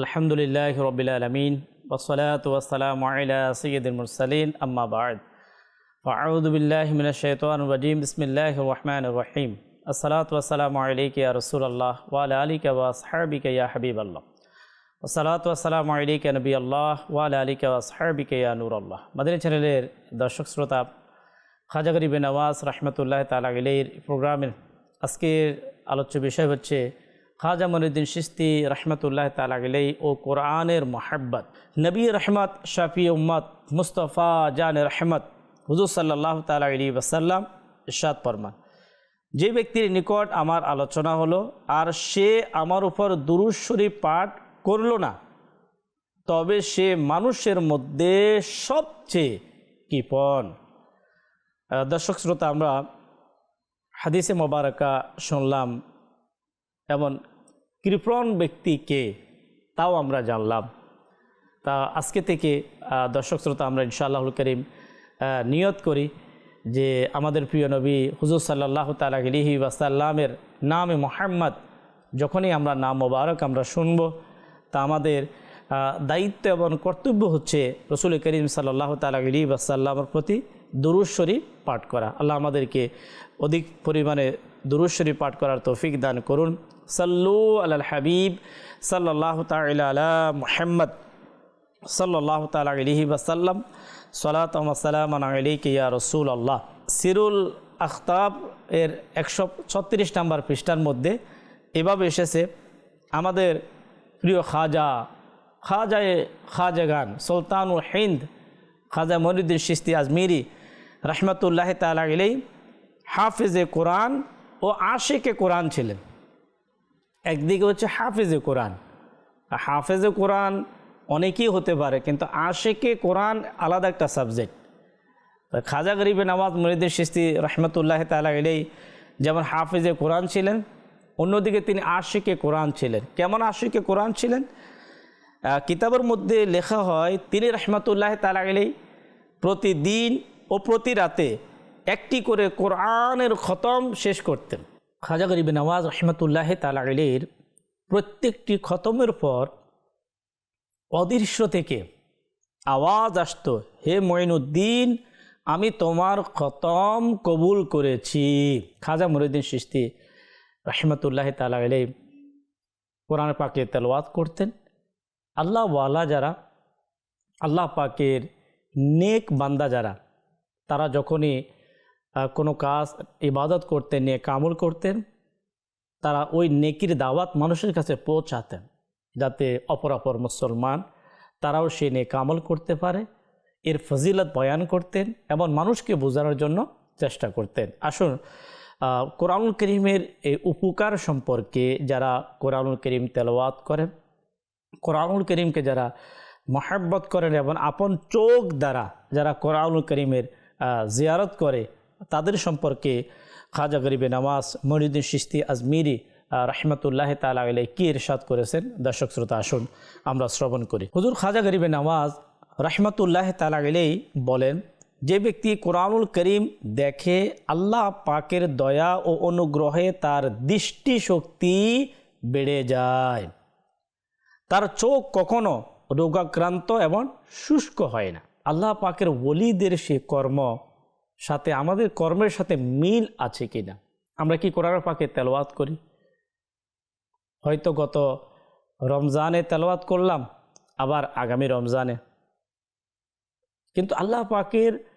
আলহামদুলিল্লাহ রবিল আলমিন ওসলাত ওসালাম আলা সৈয়দুল মুরসালিন, আম্মা বাদ। ফাউদ বিল্লাহ মিনা শৈতান রাজিম বিসমিল্লাহ রহমান রহিম। আসসালাত ওসালাম আলিক রসুল আল্লাহ ওয়াল আলিক ওয়া সাহাবিক ইয়া হাবিব আল্লাহ ওসালাত ওসালাম আলিক নবী আল্লাহ ওয়াল আলিক ওয়া সাহাবিক ইয়া নূর আল্লাহ মাদানী চ্যানেলের দর্শক শ্রোতা, খাজা গরিবে নওয়াজ রহমতুল্লাহ তালা গিলের প্রোগ্রামের আজকের আলোচ্য বিষয় হচ্ছে খাজা মনুদ্দিন সিস্তি রহমতুল্লাহ তালা গিলেই ও কোরআনের মোহাব্বত। নবী রহমত শাফি উম্মত মুস্তফা জান রহমত হুজুর সাল্লাহ তালা আলী ওসাল্লাম ইরশাদ ফরমান। যে ব্যক্তির নিকট আমার আলোচনা হলো আর সে আমার উপর দুরুশ্বরী পাঠ করল না তবে সে মানুষের মধ্যে সবচেয়ে আহ, দর্শক শ্রোতা আমরা হাদিসে মোবারকা শুনলাম এমন কৃপণ ব্যক্তি কে, তাও আমরা জানলাম। তা আজকে থেকে দর্শক শ্রোতা, আমরা ইনশাআল্লাহুল করিম নিয়ত করি যে আমাদের প্রিয় নবী হুজুর সাল্লাহ তালা আলিহি ওয়াসাল্লামের নামে মোহাম্মদ, যখনই আমরা নাম মোবারক আমরা শুনব, তা আমাদের দায়িত্ব এবং কর্তব্য হচ্ছে রসুল করিম সাল্লাহ তালা আলি ওয়াসাল্লামের প্রতি দুরুশ্বরী পাঠ করা। আল্লাহ আমাদেরকে অধিক পরিমাণে দুরুশ্বরী পাঠ করার তৌফিক দান করুন। সাল্লু আল হাবিব সাল্লাহ তালা আলা মোহাম্মদ সাল্লাহ তালা বাসাল্লাম সালাতাম আলিক রসুল আল্লাহ সিরুল আখতাব এর একশো ছত্রিশ নম্বর পৃষ্ঠার মধ্যে এভাবে এসেছে, আমাদের প্রিয় খাজা, খাজায়ে খাজাগান সুলতানুল হিন্দ, খাজা মরিউদ্দিন সিস্তি আজমিরি রহমতুল্লাহ তালা ইলাই হাফিজে কোরআন ও আশিকে কোরআন ছিলেন। একদিকে হচ্ছে হাফিজে কোরআন। হাফেজে কোরআন অনেকেই হতে পারে, কিন্তু আশেকে কোরআন আলাদা একটা সাবজেক্ট খাজা গরিবে নামাজ মরিদিন সিস্তি রহমতুল্লাহ তালা এলেই যেমন হাফিজে কোরআন ছিলেন, অন্যদিকে তিনি আশিকে কোরআন ছিলেন। কেমন আশিকে কোরআন ছিলেন? কিতাবের মধ্যে লেখা হয়, তিনি রহমতুল্লাহ তালা এলেই প্রতিদিন ও প্রতি রাতে একটি করে কোরআনের খতম শেষ করতেন। খাজা গরিবে নওয়াজ রহমতুল্লাহ তালা এলের প্রত্যেকটি খতমের পর অদৃশ্য থেকে আওয়াজ আসতো, হে মঈনুদ্দিন, আমি তোমার খতম কবুল করেছি। খাজা মরিউদ্দিন সৃষ্টি রহমতুল্লাহ তালা আলাই কোরআন পাকে তেলওয়াত করতেন। আল্লাহ ওয়ালা যারা, আল্লাহ পাকের নেক বান্দা যারা, তারা যখনই কোনো কাজ, ইবাদত করতেন, নিয়ে কামল করতেন, তারা ওই নেকির দাওয়াত মানুষের কাছে পৌঁছাতেন, যাতে অপর অপর মুসলমান তারাও সে নিয়ে কামল করতে পারে, এর ফজিলত বয়ান করতেন এবং মানুষকে বোঝানোর জন্য চেষ্টা করতেন। আসুন কোরআনুল করিমের এই উপকার সম্পর্কে যারা কোরআনুল করিম তেলাওয়াত করেন, কোরআনুল করিমকে যারা মহাব্বত করেন এবং আপন চোখ দ্বারা যারা কোরআনুল করিমের জিয়ারত করে তাদের সম্পর্কে খাজা গরিবে নামাজ মরিউদ্দিন সিস্তি, আজমিরি রহমতুল্লাহ তালা আলাই কি ইরশাদ করেছেন? দর্শক শ্রোতা, আসুন আমরা শ্রবণ করি। হুজুর খাজা গরিবে নামাজ রহমতুল্লাহ তালা আলাই বলেন, যে ব্যক্তি কোরআনুল করিম দেখে আল্লাহ পাকের দয়া ও অনুগ্রহে তার দৃষ্টি শক্তি বেড়ে যায়। তার চোখ কখনো রোগাক্রান্ত এবং শুষ্ক হয় না। আল্লাহ পাকের ওলিদের সে কর্ম সাথে আমাদের কর্মের সাথে মিল আছে কি না আমরা কি কোরআন পাকে তেলাওয়াত করি? হয়তো গত রমজানে তেলাওয়াত করলাম, আবার আগামী রমজানে। কিন্তু আল্লাহ পাকের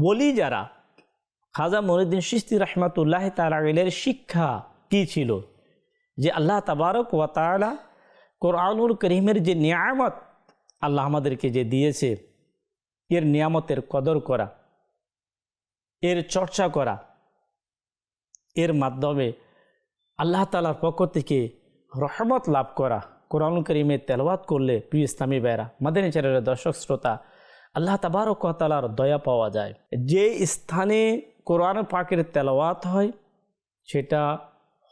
বলি যারা, খাজা মনুদ্দিন সিস্তি রহমাতুল্লাহ তালের শিক্ষা কি ছিল? যে আল্লাহ তাবারক ওয়া তাআলা কোরআনুল করিমের যে নিয়ামত আল্লাহ আমাদেরকে যে দিয়েছে, এর নিয়ামতের কদর করা। এর চর্চা করা, এর মাধ্যমে আল্লাহ তালার পক্ষ থেকে রহমত লাভ করা কোরআন করিমে তেলওয়াত করলে প্রিয় ইসলামী বেড়া মাদানী চ্যানেলের দর্শক শ্রোতা, আল্লাহ তাবারক তালার দয়া পাওয়া যায়। যে স্থানে কোরআন পাকের তেলাওয়াত হয়, সেটা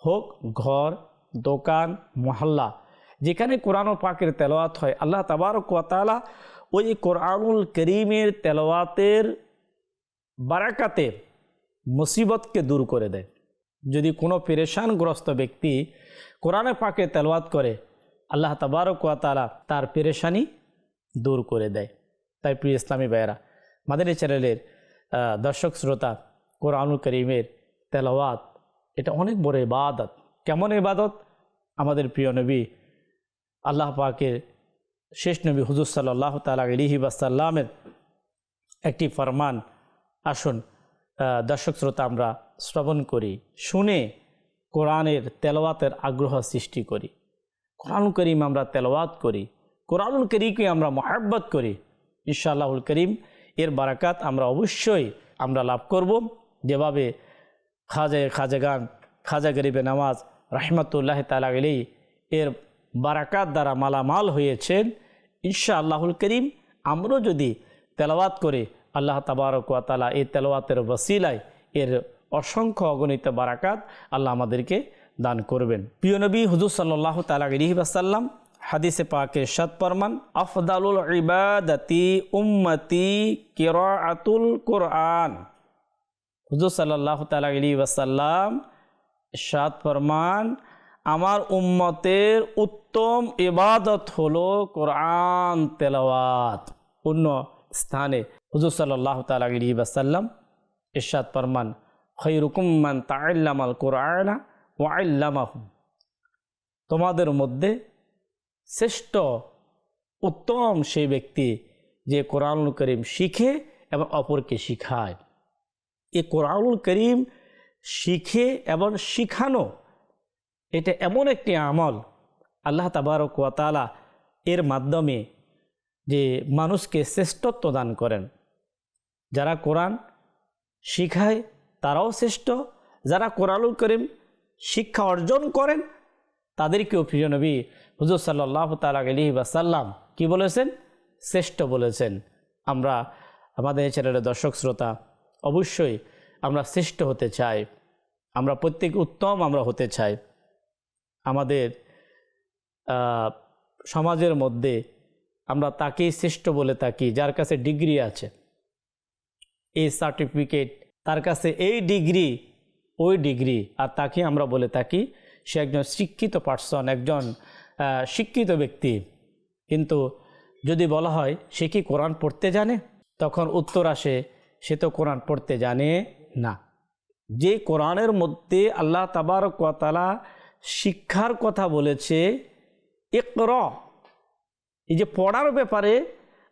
হোক ঘর, দোকান, মহল্লা, যেখানে কোরআন পাকের তেলাওয়াত হয়, আল্লাহ তাবারক তালা ওই কোরআনুল করিমের তেলাওয়াতের বারাকাতে মুসিবতকে দূর করে দেয়। যদি কোনো পেরেশানগ্রস্ত ব্যক্তি কোরআনে পাকে তেলওয়াত করে, আল্লাহ তাবারকালা তার পেরেশানি দূর করে দেয়। তাই প্রিয় ইসলামী ভাইয়েরা, মাদানী চ্যানেলের দর্শক শ্রোতা, কোরআনুল করিমের তেলাওয়াত, এটা অনেক বড় ইবাদত। কেমন ইবাদত? আমাদের প্রিয় নবী, আল্লাহ পাকের শেষ নবী হুজুর সাল্লাহ তালা আলিহি বাসাল্লামের একটি ফরমান আসুন দর্শক শ্রোতা, আমরা শ্রবণ করি, শুনে কোরআনের তেলাওয়াতের আগ্রহ সৃষ্টি করি। কোরআনুল করিম আমরা তেলাওয়াত করি কোরআনুল করিমকে আমরা মহাব্বত করি। ইনশাআল্লাহুল করিম, এর বারাকাত আমরা অবশ্যই আমরা লাভ করব। যেভাবে খাজে খাজাগান, খাজা গরিবে নামাজ, রাহমাতুল্লাহ তালা গেলেই এর বারাকাত দ্বারা মালামাল হয়েছেন ইনশা আল্লাহুল করিম, আমরাও যদি তেলাওয়াত করে আল্লাহ তাবারক ওয়া এই তেলাওয়াতের ওসিলায় এর অসংখ্য অগণিত বারাকাত আল্লাহ আমাদেরকে দান করবেন। প্রিয় নবী, হুজুর সাল্লাহ তালা আলহি বাসাল্লাম হাদিসে পাকে সৎ পরমান আফদালুল ইবাদাতি উম্মতি কিরাআতুল কোরআন। হুজুর সাল্লাহ তালা ওয়াসাল্লাম সাত ফরমান, আমার উম্মতের উত্তম ইবাদত হলো কোরআন তেলাওয়াত। অন্য স্থানে হুজুর সাল্লাহ তালা আলী ওয়াসাল্লাম ইরশাদ ফরমান খৈরুকুম্মান তাল্লামাল কোরআনা ও আল্লামাহুম তোমাদের মধ্যে শ্রেষ্ঠ, উত্তম সেই ব্যক্তি যে কোরআনুল করিম শিখে এবং অপরকে শিখায়। এ কোরআনুল করিম শিখে এবং শিখানো, এটা এমন একটি আমল, আল্লাহ তাবারক ওয়া এর মাধ্যমে যে মানুষকে শ্রেষ্ঠত্ব দান করেন। যারা কোরআন শিখায়, তারাও শ্রেষ্ঠ। যারা কোরআনুল করিম শিক্ষা অর্জন করেন, তাদেরকেও প্রিয় নবী হুজুর সাল্লাহ তালা আলী বাসাল্লাম কি বলেছেন? শ্রেষ্ঠ বলেছেন। আমরা, আমাদের চ্যানেলের দর্শক শ্রোতা, অবশ্যই আমরা শ্রেষ্ঠ হতে চাই। আমরা প্রত্যেক উত্তম আমরা হতে চাই। আমাদের সমাজের মধ্যে আমরা তাকেই শ্রেষ্ঠ বলে থাকি, যার কাছে ডিগ্রি আছে। এই সার্টিফিকেট। তার কাছে এই ডিগ্রি, ওই ডিগ্রি। আর তাকে আমরা বলে থাকি, সে একজন শিক্ষিত পার্সন একজন শিক্ষিত ব্যক্তি। কিন্তু যদি বলা হয়, সে কি কোরআন পড়তে জানে? তখন উত্তর আসে, সে তো কোরআন পড়তে জানে না। যে কোরআনের মধ্যে আল্লাহ তাবার তাআলা শিক্ষার কথা বলেছে, ইকর। এই যে পড়ার ব্যাপারে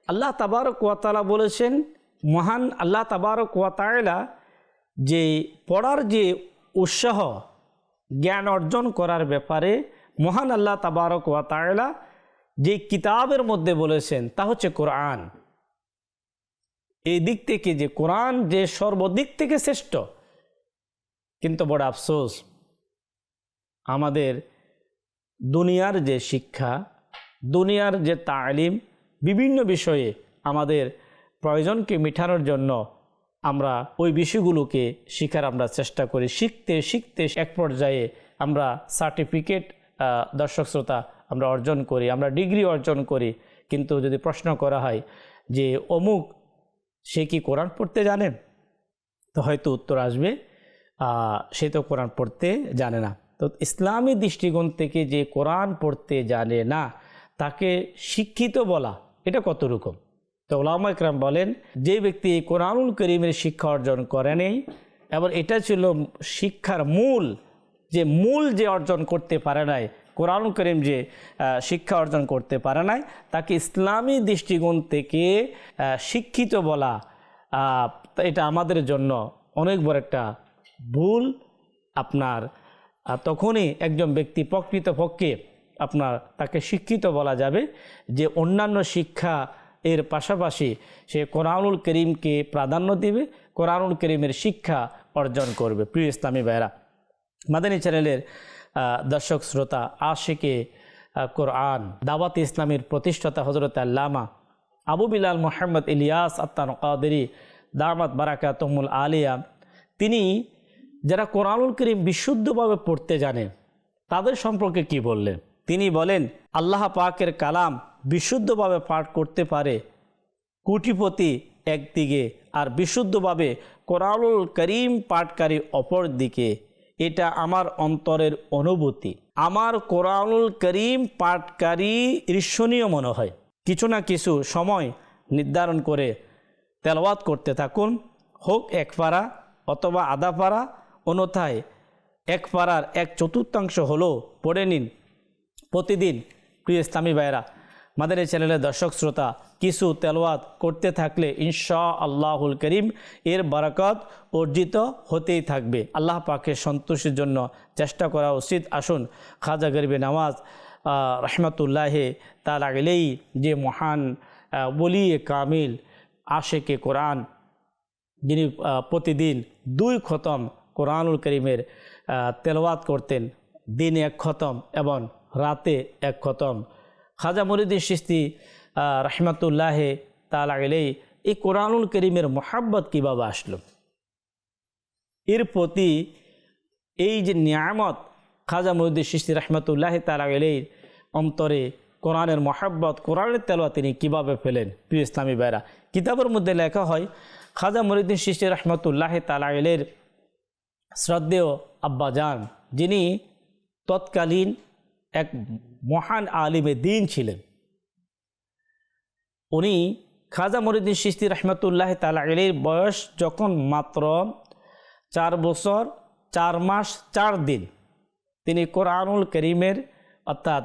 আল্লাহ তাবার তাআলা বলেছেন মহান আল্লাহ তাবারক ওয়া তাআলা যে পড়ার যে উৎসাহ, জ্ঞান অর্জন করার ব্যাপারে মহান আল্লাহ তাবারক ওয়া তাআলা যে কিতাবের মধ্যে বলেছেন, তা হচ্ছে কোরআন। এই দিক থেকে যে কোরআন যে সর্বদিক থেকে শ্রেষ্ঠ, কিন্তু বড় আফসোস, আমাদের দুনিয়ার যে শিক্ষা, দুনিয়ার যে তালিম, বিভিন্ন বিষয়ে আমাদের প্রয়োজনকে মেটানোর জন্য আমরা ওই বিষয়গুলোকে শেখার আমরা চেষ্টা করি। শিখতে শিখতে এক পর্যায়ে আমরা সার্টিফিকেট দর্শক শ্রোতা আমরা অর্জন করি, আমরা ডিগ্রি অর্জন করি। কিন্তু যদি প্রশ্ন করা হয় যে, অমুক, সে কি কোরআন পড়তে জানেন তো হয়তো উত্তর আসবে সে তো কোরআন পড়তে জানে না। তো ইসলামী দৃষ্টিকোণ থেকে যে কোরআন পড়তে জানে না, তাকে শিক্ষিত বলা, এটা কত রকম তো ওলামা ইকরাম বলেন, যে ব্যক্তি কোরআনুল করিমের শিক্ষা অর্জন করে নেই এবং এটা ছিল শিক্ষার মূল, যে মূল যে অর্জন করতে পারে নাই, কোরআনুল করিম যে শিক্ষা অর্জন করতে পারে নাই, তাকে ইসলামী দৃষ্টিকোণ থেকে শিক্ষিত বলা এটা আমাদের জন্য অনেক বড় একটা ভুল আপনার। তখনই একজন ব্যক্তি প্রকৃতপক্ষে আপনার তাকে শিক্ষিত বলা যাবে যে অন্যান্য শিক্ষা এর পাশাপাশি সে কোরআনুল করিমকে প্রাধান্য দিবে, কোরআনুল করিমের শিক্ষা অর্জন করবে। প্রিয় ইসলামী ভাইরা মাদানী চ্যানেলের দর্শক শ্রোতা আশেকে কোরআন, দাওয়াত ইসলামের প্রতিষ্ঠাতা হজরত আল্লামা আবু বিলাল মোহাম্মদ ইলিয়াস আত্তান কাদেরি দামাত বারাকাতমুল আলিয়া, তিনি যারা কোরআনুল করিম বিশুদ্ধভাবে পড়তে জানে, তাদের সম্পর্কে কি বললেন? তিনি বলেন, আল্লাহ পাকের কালাম বিশুদ্ধভাবে পাঠ করতে পারে। কুটিপতি একদিকে আর বিশুদ্ধভাবে কোরআনুল করিম পাঠকারী অপর দিকে। এটা আমার অন্তরের অনুভূতি। আমার কোরআনুল করিম পাঠকারী ঈর্ষণীয় মনে হয়। কিছু না কিছু সময় নির্ধারণ করে তেলাওয়াত করতে থাকুন। হোক এক পারা অথবা আধা পারা অন্যথায় এক পাড়ার এক চতুর্থাংশ হলেও পড়ে নিন। প্রতিদিন, প্রিয় ইসলামী ভাইরা আমাদের এই চ্যানেলের দর্শক শ্রোতা, কিছু তেলোয়াত করতে থাকলে ইনশা আল্লাহুল করিম এর বারাকত অর্জিত হতেই থাকবে। আল্লাহ পাকে সন্তোষের জন্য চেষ্টা করা উচিত। আসুন, খাজা গরিবে নামাজ রহমতুল্লাহে তার আগলেই যে মহান বলি কামিল, আশেকে কোরআন, যিনি প্রতিদিন দুই খতম কোরআনুল করিমের তেলাওয়াত করতেন, দিনে এক খতম এবং রাতে এক খতম। খাজা মরিদিন সিস্তি রহমতুল্লাহে তা লাগলেই এই কোরআনুল করিমের মোহাব্বত কীভাবে আসলো? এর প্রতি এই যে নিয়ামত খাজা মহিউদ্দিন সৃষ্টি রহমতুল্লাহ তালা গেলেই অন্তরে কোরআনের মহাব্বত, কোরআনের তেলোয়া তিনি কীভাবে ফেলেন? প্রিয় ইসলামী বেড়া কিতাবের মধ্যে লেখা হয়, খাজা মরিউদ্দিন সৃষ্টি রহমতুল্লাহ তালা গেলের শ্রদ্ধেয় আব্বাজান, যিনি তৎকালীন এক মহান আলিমে দিন ছিলেন। উনি খাজা মরিদ্দিন সৃষ্টি রহমতুল্লাহ তালা গেলের বয়স যখন মাত্র চার বছর, চার মাস, চার দিন, তিনি কোরআনুল করিমের অর্থাৎ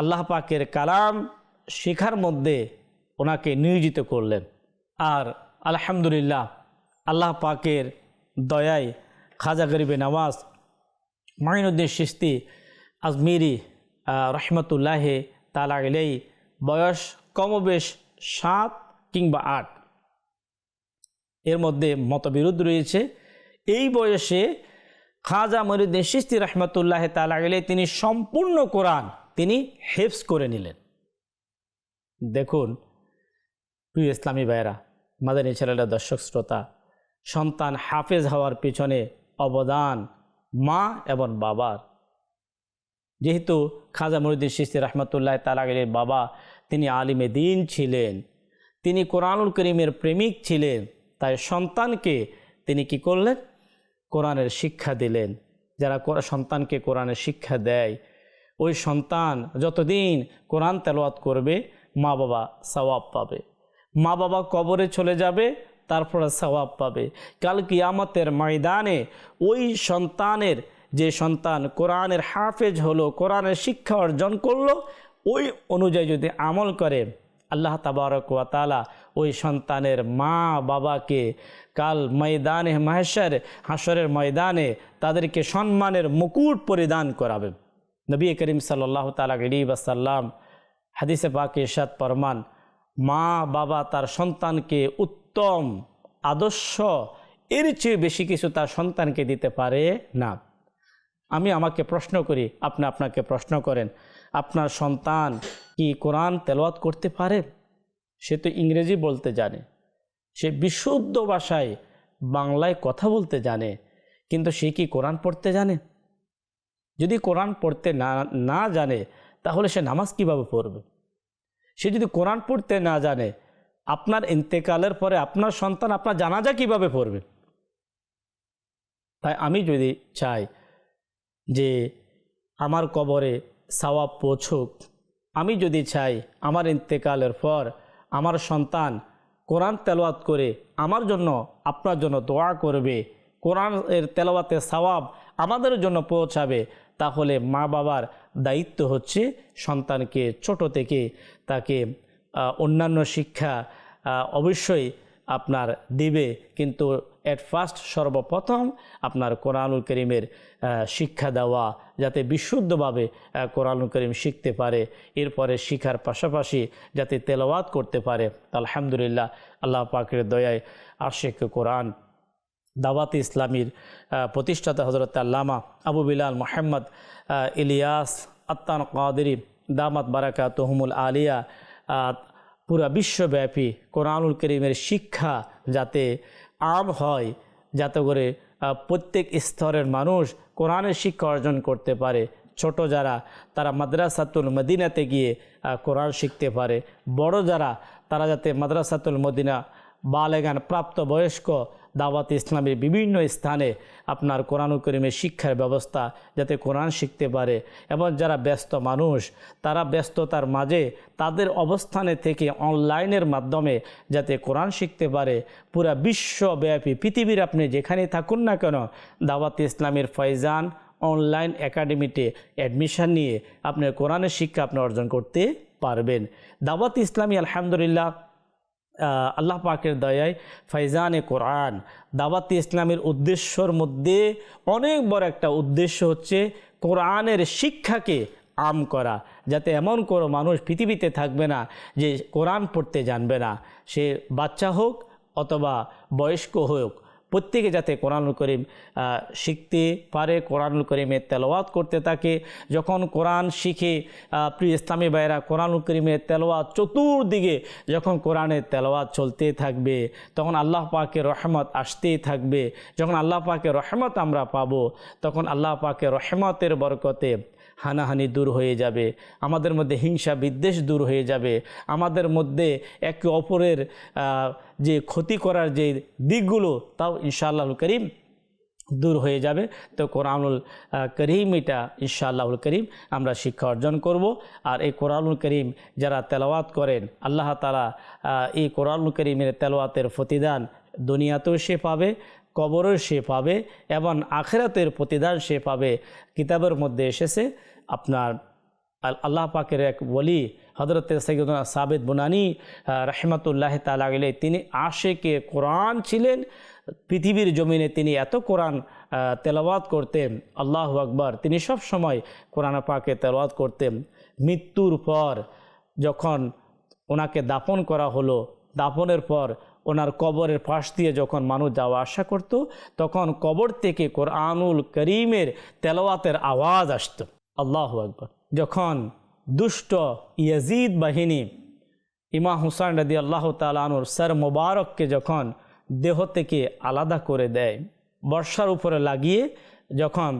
আল্লাহ পাকের কালাম শেখার মধ্যে ওনাকে নিয়োজিত করলেন। আর আলহামদুলিল্লাহ, আল্লাহ পাকের দয়ায় খাজা গরিবে নওয়াজ মাইনুদ্দিন সিস্তি আজমিরি রহমতুল্লাহে তালা গেলেই বয়স কমবেশ সাত কিংবা আট। এর মধ্যে মতবিরোধ রয়েছে। এই বয়সে খাজা মরিউদ্দিন সিস্তি রহমতুল্লাহ তালা গেলে তিনি সম্পূর্ণ কোরআন তিনি হেফস করে নিলেন। দেখুন, প্রিয় ইসলামী ভাইরা মাদানী ছেলেরা, দর্শক, শ্রোতা, সন্তান হাফেজ হওয়ার পিছনে অবদান মা এবং বাবার। যেহেতু খাজা মরিউদ্দিন সিস্তি রহমতুল্লাহ তালাগের বাবা, তিনি আলিমে দিন ছিলেন, তিনি কোরআনুল করিমের প্রেমিক ছিলেন, তাই সন্তানকে তিনি কি করলেন? কোরআনের শিক্ষা দিলেন। যারা সন্তানকে কোরআনের শিক্ষা দেয়, ওই সন্তান যতদিন কোরআন তেলাওয়াত করবে মা বাবা সওয়াব পাবে। মা বাবা কবরে চলে যাবে, তারপরে সওয়াব পাবে। কাল কিয়ামতের ময়দানে ওই সন্তানের যে সন্তান কোরআনের হাফেজ হলো, কোরআনের শিক্ষা অর্জন করল, ওই অনুযায়ী যদি আমল করে, আল্লাহ তাবারক ওয়া ওই সন্তানের মা বাবাকে কাল ময়দানে মাহেশ্বর হাসরের ময়দানে তাদেরকে সম্মানের মুকুট পরিধান করাবে। নবী করিম সাল্লাহ তালা গরি বাসাল্লাম হাদিসে পাকে ইরশাদ পরমান মা বাবা তার সন্তানকে উত্তম, আদর্শ, এর চেয়ে বেশি কিছু তার সন্তানকে দিতে পারে না। আমি আমাকে প্রশ্ন করি, আপনি আপনাকে প্রশ্ন করেন, আপনার সন্তান কি কোরআন তেলাওয়াত করতে পারে? সে তো ইংরেজি বলতে জানে। সে বিশুদ্ধ ভাষায় বাংলায় কথা বলতে জানে, কিন্তু সে কি কোরআন পড়তে জানে? যদি কোরআন পড়তে না না জানে, তাহলে সে নামাজ কীভাবে পড়বে? সে যদি কোরআন পড়তে না জানে, আপনার ইন্তেকালের পরে আপনার সন্তান আপনার জানাজা কীভাবে পড়বে? তাই আমি যদি চাই যে আমার কবরে সাওয়াব পৌঁছুক। আমি যদি চাই আমার ইন্তেকালের পর আমার সন্তান কোরআন তেলাওয়াত করে আমার জন্য আপনার জন্য দোয়া করবে, কোরআন এর তেলাওয়াতে সওয়াব আমাদের জন্য পৌঁছাবে, তাহলে মা বাবার দায়িত্ব হচ্ছে সন্তানকে ছোট থেকে তাকে অন্যান্য শিক্ষা অবশ্যই আপনার দিবে, কিন্তু এট ফার্স্ট সর্বপ্রথম আপনার কোরআনুল করিমের শিক্ষা দেওয়া, যাতে বিশুদ্ধভাবে কোরআনুল করিম শিখতে পারে। এরপরে শিখার পাশাপাশি যাতে তেলাওয়াত করতে পারে। আলহামদুলিল্লাহ, আল্লাহ পাকের দয়ায় আশেক কোরআন দাওয়াত ইসলামীর প্রতিষ্ঠাতা হজরত আল্লামা আবু বিলাল মোহাম্মদ ইলিয়াস আত্তান কাদেরি, দামাত বারাকা তহমুল আলিয়া পুরা বিশ্বব্যাপী কোরআনুল করিমের শিক্ষা যাতে আম হয়, যাতে করে প্রত্যেক স্তরের মানুষ কোরআনের শিক্ষা অর্জন করতে পারে। ছোট যারা, তারা মাদ্রাসাতুল মদিনাতে গিয়ে কোরআন শিখতে পারে। বড় যারা, তারা যাতে মাদ্রাসাতুল মদিনা বালেগান প্রাপ্তবয়স্ক দাওয়াত ইসলামের বিভিন্ন স্থানে আপনার কোরআন করিমের শিক্ষার ব্যবস্থা যাতে কোরআন শিখতে পারে এবং যারা ব্যস্ত মানুষ, তারা ব্যস্ততার মাঝে তাদের অবস্থানে থেকে অনলাইনের মাধ্যমে যাতে কোরআন শিখতে পারে। পুরা বিশ্বব্যাপী পৃথিবীর আপনি যেখানে থাকুন না কেন, দাওয়াত ইসলামের ফয়জান অনলাইন একাডেমিতে অ্যাডমিশন নিয়ে আপনার কোরআনের শিক্ষা আপনি অর্জন করতে পারবেন। দাওয়াত ইসলামী আলহামদুলিল্লাহ আল্লাহ পাকের দয়ায় ফাইজানে কোরআন। দাওয়াত ইসলামের উদ্দেশ্যর মধ্যে অনেক বড় একটা উদ্দেশ্য হচ্ছে কোরআনের শিক্ষাকে আম করা, যাতে এমন কোনো মানুষ পৃথিবীতে থাকবে না যে কোরআন পড়তে জানবে না। সে বাচ্চা হোক অথবা বয়স্ক হোক প্রত্যেকে যাতে কোরআনুল করিম শিখতে পারে, কোরআনুল করিমের তেলাওয়াত করতে থাকে। যখন কোরআন শিখে প্রিয় ইসলামী ভাইয়েরা, কোরআনুল করিমের তেলাওয়াত চতুর্দিকে যখন কোরআনের তেলাওয়াত চলতে থাকবে, তখন আল্লাহ পাকে রহমত আসতেই থাকবে। যখন আল্লাহ পাকের রহমত আমরা পাবো, তখন আল্লাহ পাকে রহমতের বরকতে হানাহানি দূর হয়ে যাবে, আমাদের মধ্যে হিংসা বিদ্বেষ দূর হয়ে যাবে, আমাদের মধ্যে একে অপরের যে ক্ষতি করার যে দিকগুলো, তাও ইনশাআল্লাহ করিম দূর হয়ে যাবে। তো কোরআনুল করিম এটা ইনশাআল্লাহুল করিম আমরা শিক্ষা অর্জন করব। আর এই কোরআনুল করিম যারা তেলাওয়াত করেন, আল্লাহ তালা এই কোরআনুল করিমের তেলাওয়াতের প্রতিদান দুনিয়াতেও সে পাবে। কবরেও সে পাবে এবং আখেরাতের প্রতিদান সে পাবে। কিতাবের মধ্যে এসেছে আপনার আল্লাহ পাকের এক বলি হজরত সৈয়দনা সাবেদ বুনানি রহমতুল্লাহ তালা গেলে তিনি আশেকে কোরআন ছিলেন। পৃথিবীর জমিনে তিনি এত কোরআন তেলাওয়াত করতেন, আল্লাহ আকবর, তিনি সব সময় কোরআন পাকে তেলাওয়াত করতেন। মৃত্যুর পর যখন ওনাকে দাপন করা হলো দাপনের পর ওনার কবরের পাশ দিয়ে যখন মানুষ যাওয়া আসা করত, তখন কবর থেকে কোরআনুল করিমের তেলাওয়াতের আওয়াজ আসত। আল্লাহ আকবর। যখন দুষ্ট ইয়াজিদ বাহিনী ইমা হুসাইন রাদি আল্লাহ তালানুর স্যার মোবারককে যখন দেহ থেকে আলাদা করে দেয়, বর্ষার উপরে লাগিয়ে যখন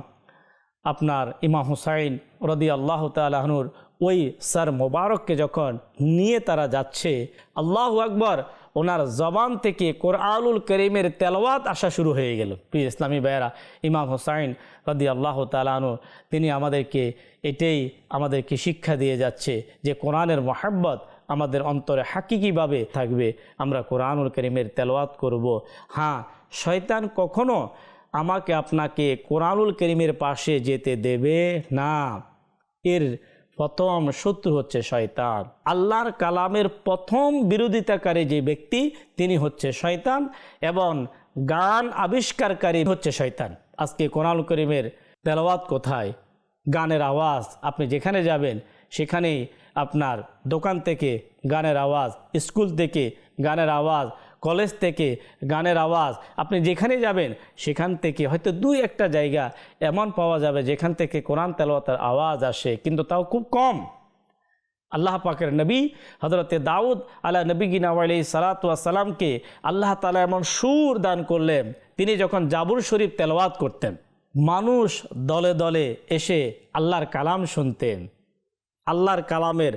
আপনার ইমা হুসাইন রদি আল্লাহ তালাহনুর ওই স্যার মোবারককে যখন নিয়ে তারা যাচ্ছে, আল্লাহ আকবর ওনার জবান থেকে কোরআনুল করিমের তেলাওয়াত আসা শুরু হয়ে গেল। প্রিয় ইসলামী ভাইয়েরা, ইমাম হুসাইন রদি আল্লাহ তালানু তিনি আমাদেরকে এটাই আমাদেরকে শিক্ষা দিয়ে যাচ্ছে যে কোরআনের মহাব্বত আমাদের অন্তরে হাকিকিভাবে থাকবে। আমরা কোরআনুল করিমের তেলাওয়াত করব। হ্যাঁ শয়তান কখনো আমাকে আপনাকে কোরআনুল করিমের পাশে যেতে দেবে না। এর প্রথম শত্রু হচ্ছে শয়তান। আল্লাহর কালামের প্রথম বিরোধিতাকারী যে ব্যক্তি, তিনি হচ্ছে শয়তান এবং গান আবিষ্কারকারী হচ্ছে শয়তান। আজকে কোরআন করিমের তেলাওয়াত কোথায়? গানের আওয়াজ, আপনি যেখানে যাবেন, সেখানেই আপনার দোকান থেকে গানের আওয়াজ, স্কুল থেকে গানের আওয়াজ কলেজ থেকে গানের আওয়াজ, আপনি যেখানে যাবেন, সেখান থেকে হয়তো দুই একটা জায়গা এমন পাওয়া যাবে যেখান থেকে কোরআন তেলাওয়াতের আওয়াজ আসে, কিন্তু তাও খুব কম। আল্লাহ পাকের নবী হজরতে দাউদ আল্লাহ নবী গিনা আলাই সালাতামকে আল্লাহ তালা এমন সুর দান করলেন, তিনি যখন জাবুর শরীফ তেলাওয়াত করতেন, মানুষ দলে দলে এসে আল্লাহর কালাম শুনতেন, আল্লাহর কালামের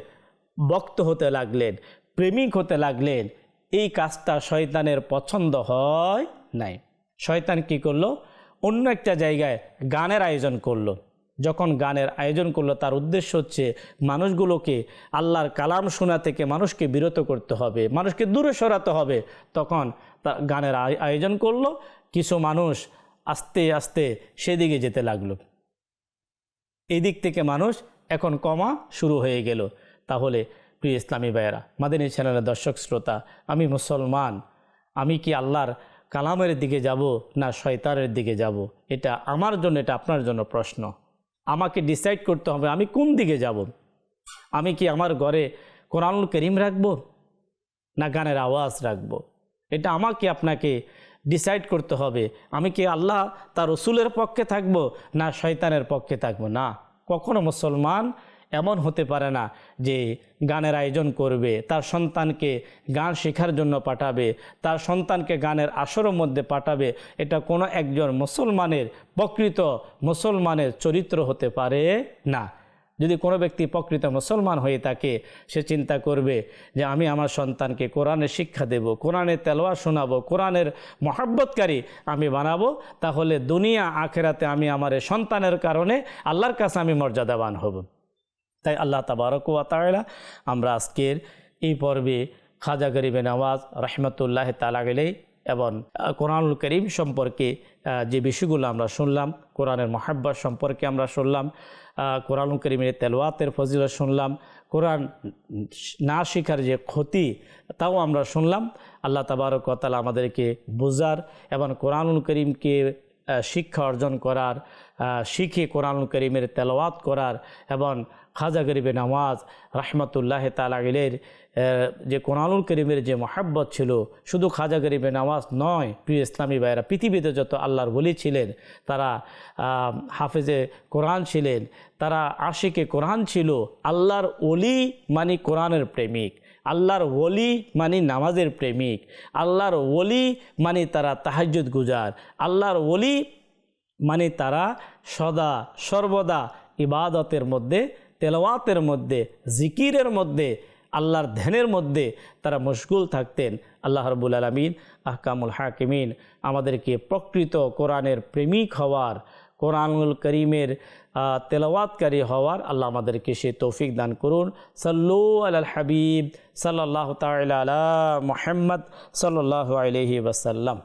বক্ত হতে লাগলেন, প্রেমিক হতে লাগলেন এই কাজটা শয়তানের পছন্দ হয় নাই। শয়তান কি করল? অন্য একটা জায়গায় গানের আয়োজন করল। যখন গানের আয়োজন করল, তার উদ্দেশ্য হচ্ছে মানুষগুলোকে আল্লাহর কালাম শোনা থেকে মানুষকে বিরত করতে হবে, মানুষকে দূরে সরাতে হবে। তখন তা গানের আয়োজন করল, কিছু মানুষ আস্তে আস্তে সেদিকে যেতে লাগল। এই দিক থেকে মানুষ এখন কমা শুরু হয়ে গেল। তাহলে প্রিয় ইসলামী ভাইয়েরা, মাদিনী চ্যানেলের দর্শক শ্রোতা, আমি মুসলমান, আমি কি আল্লাহর কালামের দিকে যাব না শয়তানের দিকে যাব? এটা আমার জন্য, এটা আপনার জন্য প্রশ্ন। আমাকে ডিসাইড করতে হবে, আমি কোন দিকে যাব? আমি কি আমার ঘরে কোরআনুল করিম রাখব? না গানের আওয়াজ রাখব? এটা আমাকে আপনাকে ডিসাইড করতে হবে। আমি কি আল্লাহ তার রসুলের পক্ষে থাকব না শয়তানের পক্ষে থাকব? না। কখনো মুসলমান এমন হতে পারে না যে গানের আয়োজন করবে, তার সন্তানকে গান শেখার জন্য পাঠাবে, তার সন্তানকে গানের আসরের মধ্যে পাঠাবে। এটা কোনো একজন মুসলমানের, প্রকৃত মুসলমানের চরিত্র হতে পারে না। যদি কোনো ব্যক্তি প্রকৃত মুসলমান হয়ে থাকে, সে চিন্তা করবে যে আমি আমার সন্তানকে কোরআনের শিক্ষা দেব, কোরআনের তেলোয়া শোনাবো, কোরআনের মহাব্বতকারী আমি বানাবো, তাহলে দুনিয়া আখেরাতে আমি আমার সন্তানের কারণে আল্লাহর কাছে আমি মর্যাদাবান হব। তাই আল্লাহ তাবারক ওয়া তাআলা আমরা আজকের এই পর্বে খাজা গরিবে নওয়াজ রহমতুল্লাহ তালা গেলেই এবং কোরআনুল করিম সম্পর্কে যে বিষয়গুলো আমরা শুনলাম, কোরআনের মহাব্বত সম্পর্কে আমরা শুনলাম কোরআনুল করিমের তেলোয়াতের ফজিলত শুনলাম, কোরআন না শেখার যে ক্ষতি তাও আমরা শুনলাম। আল্লাহ তাবারক ওয়া আমাদেরকে বোঝার এবং কোরআনুল করিমকে শিক্ষা অর্জন করার শিখে কোরআনুল করিমের তেলাওয়াত করার এবং খাজা গরিবে নামাজ রাহমাতুল্লাহ তালাগিলের যে কোরআনুল করিমের যে মহাব্বত ছিল, শুধু খাজা গরিবে নামাজ নয়, প্রিয় ইসলামী ভাইয়েরা, পৃথিবীতে যত আল্লাহর বলি ছিলেন, তারা হাফেজে কোরআন ছিলেন, তারা আশিকে কোরআন ছিল আল্লাহর অলি মানে কোরআনের প্রেমিক, আল্লাহর ওলি মানে নামাজের প্রেমিক, আল্লাহর ওলি মানে তারা তাহাজ্জুদ গুজার, আল্লাহর ওলি মানে তারা সদা সর্বদা ইবাদতের মধ্যে তেলাওয়াতের মধ্যে, জিকিরের মধ্যে, আল্লাহর ধ্যানের মধ্যে তারা মশগুল থাকতেন। আল্লাহ রবুল আলমিন আহকামুল হাকিমিন আমাদেরকে প্রকৃত কোরআনের প্রেমিক হওয়ার, কোরআনুল করিমের তেলাওয়াতকারী হওয়ার আল্লাহ আমাদেরকে সে তৌফিক দান করুন। সাল্লু আল হাবিব সাল্লাহ তাল মোহাম্মদ সাল্লাহ আলহি ওসাল্লাম